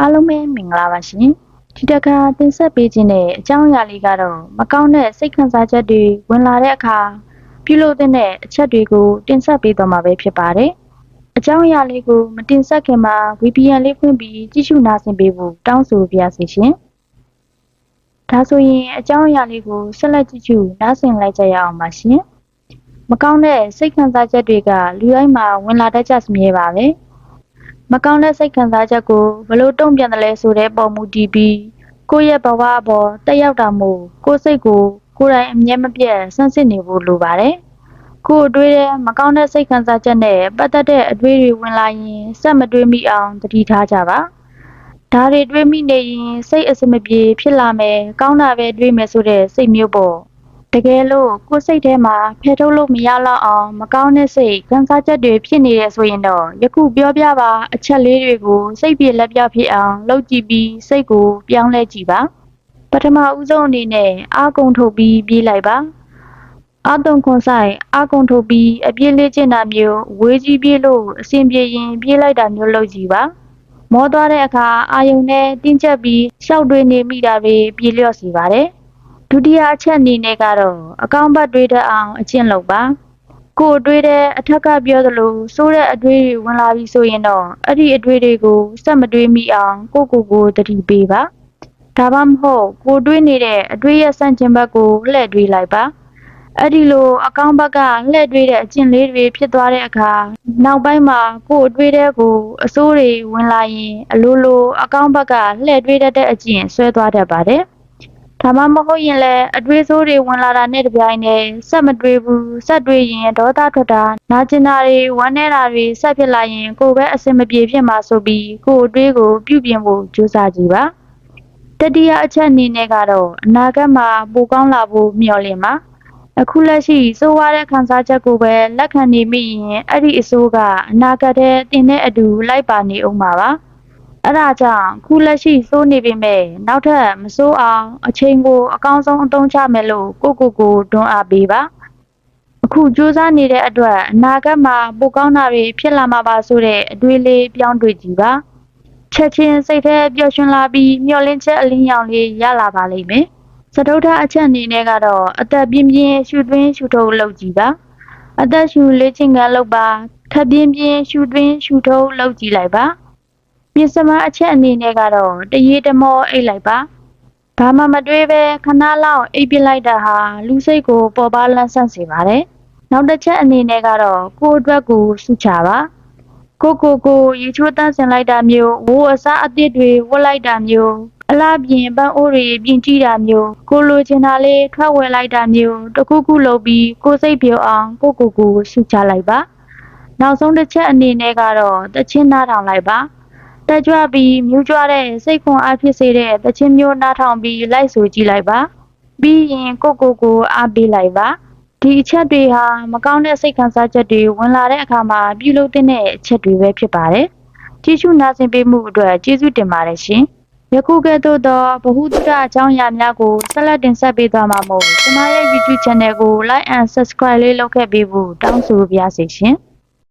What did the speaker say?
အားလုံးပဲမင်္ဂလာပါရှင်ဒီတစ်ခါတင်ဆက်ပေးခြင်းတဲ့အကြောင်းအရာလေးကတော့မကောင်းတဲ့စိတ်ခံစားချက်တွေဝင်လာတဲ့အခါပြုလုပ်တဲ့အချက်တွေကိုတင်ဆက်ပေးသွားမှာပဲဖြစ်ပါတယ်အကြောင်းအရာလေးကိုမတင်ဆက်ခင်မှာ VPN လေးဖွင့်ပြီးကြည့်ရှုနားဆင်ပေးဖို့တောင်းဆိုပါရစေရှင်ဒါဆိုရင်အကြောင်းအရာလေးကိုဆက်လက်ကြည့်ရှုနားဆင်လိုက်ကြရအောင်ပါရှင်မကောင်းတဲ့စိတ်ခံစားချက်တွေကလူတိုင်းမှာဝင်လာတတ်ကြစမြဲပါပဲ။ မကောင်းတဲ့စိတ်ခံစားချက်ကိုဘလို့တုံ့ပြန်တယ်လဲဆိုတဲ့ပုံမူတည်ပြီးကိုယ့်ရဲ့ဘဝအပေါ်တက်ရောက်တာမို့ကိုယ်စိတ်ကိုကိုယ်တိုင်အမြဲမပြတ်ဆန့်စစ်နေဖို့လိုပါတယ်။ကိုယ်အတွေ့တဲ့မကောင်းတဲ့စိတ်ခံစားချက်နဲ့ပတ်သက်တဲ့အတွေ့တွေဝင်လာရင်စက်မတွေးမိအောင်တတိထားကြပါ။ဒါတွေတွေးမိနေရင်စိတ်အစမပြေဖြစ်လာမယ်ကောင်းတာပဲတွေးမယ်ဆိုတဲ့စိတ်မျိုးပေါ့ တကယ်လို့ကိုယ်စိတ်ထဲမှာဖယ်ထုတ်လို့မရတော့အောင်မကောင်းတဲ့စိတ်ခံစားချက်တွေဖြစ်နေတယ်ဆိုရင်တော့ယခုပြောပြပါအချက်လေးတွေကိုစိတ်ပြေလက်ပြဖြစ်အောင်လုပ်ကြည့်ပြီးစိတ်ကိုပြောင်းလဲကြည့်ပါပထမဦးဆုံးအနေနဲ့အာကုံထုတ်ပြီးပြေးလိုက်ပါအာတုံခွန်ဆိုင်အာကုံထုတ်ပြီးအပြေးလေးကျင်တာမျိုးဝေးကြီးပြေးလို့အဆင်ပြေရင်ပြေးလိုက်တာမျိုးလုပ်ကြည့်ပါမောသွားတဲ့အခါအာယုံနဲ့တင်းကျပ်ပြီးရှောက်တွေနေမိတာတွေပြေလျော့စီပါတယ် ဒုတိယအချက်အနေနဲ့ကတော့အကောင့်ဘတ်တွေးတဲ့အောင်အကျင့်လုပ်ပါကိုအတွေ့တဲ့အထက်ကပြောသလိုစိုးတဲ့အတွေ့တွေဝင်လာပြီဆိုရင်တော့အဲ့ဒီအတွေ့တွေကိုစက်မတွေးမိအောင်ကိုကိုကိုတတိပေးပါဒါမှမဟုတ်ကိုတွေးနေတဲ့အတွေ့ရဲ့စန့်ကျင်ဘက်ကိုလှည့်တွေးလိုက်ပါအဲ့ဒီလိုအကောင့်ဘက်ကလှည့်တွေးတဲ့အကျင့်လေးတွေဖြစ်သွားတဲ့အခါနောက်ပိုင်းမှာကိုအတွေ့တဲ့ကိုအစိုးတွေဝင်လာရင်အလိုလိုအကောင့်ဘက်ကလှည့်တွေးတတ်တဲ့အကျင့်ဆွဲသွားတတ်ပါတယ် ဒါမှမဟုတ်ရင်လည်းအတွေးဆိုးတွေဝင်လာတာနဲ့တပြိုင်တည်းစက်မတွေးဘူးစက်တွေးရင်ဒေါသထွက်တာနာကျင်တာတွေဝမ်းနည်းတာတွေဆက်ဖြစ်လာရင်ကိုယ်ပဲအစင်မပြေဖြစ်မှာဆိုပြီးကိုယ်အတွေးကိုပြုပြင်ဖို့ကြိုးစားကြည့်ပါတတိယအချက်အနေနဲ့ကတော့အနာဂတ်မှာပိုကောင်းလာဖို့မျှော်လင့်ပါအခုလက်ရှိစိုးဝါတဲ့ခံစားချက်ကိုပဲလက်ခံနေမိရင်အဲ့ဒီအစိုးကအနာဂတ်ထဲတင်တဲ့အတူလိုက်ပါနေအောင်ပါပါ အဲ့ဒါကြောင့်ခုလက်ရှိစိုးနေပေမဲ့နောက်ထပ်မစိုးအောင်အချိန်ကိုအကောင်းဆုံးအသုံးချမယ်လို့ကိုကိုကိုတွန်းအားပေးပါအခုစူးစမ်းနေတဲ့အတွက်အနာဂတ်မှာပိုကောင်းတာတွေဖြစ်လာမှာပါဆိုတဲ့အတွေးလေးပြောင်းတွေးကြည့်ပါချက်ချင်းစိတ်ထဲပျော်ရွှင်လာပြီးမျောလင့်ချက်အလင်းရောင်လေးရလာပါလိမ့်မယ်စတုထအချက်အနေနဲ့ကတော့အသက်ပြင်းပြင်းရှူသွင်းရှူထုတ်လုပ်ကြည့်ပါအသက်ရှူလေ့ကျင့်ခန်းလုပ်ပါခပ်ပြင်းပြင်းရှူသွင်းရှူထုတ်လုပ်ကြည့်လိုက်ပါ ပစ္စမအချက်အနေနဲ့ကတော့တရေတမောအိတ်လိုက်ပါဘာမှမတွေးပဲခဏလောက်အိပ်ပစ်လိုက်တာဟာလူစိတ်ကိုပေါ်ပါလန့်ဆန့်စေပါတယ်နောက်တစ်ချက်အနေနဲ့ကတော့ကိုယ့်အတွက်ကိုစုချပါကိုကိုကိုရေချိုးတန်းစင်လိုက်တာမျိုးဝိုးအစားအသစ်တွေဝတ်လိုက်တာမျိုးအလားပြင်ပန်းအိုးတွေပြင်ကြည့်တာမျိုးကိုလိုချင်တာလေးထွက်ဝယ်လိုက်တာမျိုးတခုခုလုပ်ပြီးကိုစိတ်ပြောအောင်ကိုကိုကိုစုချလိုက်ပါ နောက်ဆုံးတစ်ချက်အနေနဲ့ကတော့တချင်းနားထောင်လိုက်ပါ တက်ကြွပြီးမြူးကြွတဲ့စိတ်ခွန်အားဖြစ်စေတဲ့တခြင်းမျိုးနားထောင်ပြီးလိုက်ဆိုကြည့်လိုက်ပါပြီးရင်ကိုကိုကိုအားပေးလိုက်ပါဒီအချက်တွေဟာမကောင်းတဲ့စိတ်ခံစားချက်တွေဝင်လာတဲ့အခါမှာပြုလုပ်တဲ့အချက်တွေပဲဖြစ်ပါတယ်ကြည့်ရှုနာဆင်ပေးမှုအတွက်ကျေးဇူးတင်ပါတယ်ရှင်ယခုကဲ့သို့သောဗဟုသုတအကြောင်းအရာများကိုဆက်လက်တင်ဆက်ပေးသွားမှာမို့ကျွန်မရဲ့ YouTube Channel ကို Like and Subscribe လေးလုပ်ခဲ့ပေးဖို့တောင်းဆိုပါရစေရှင်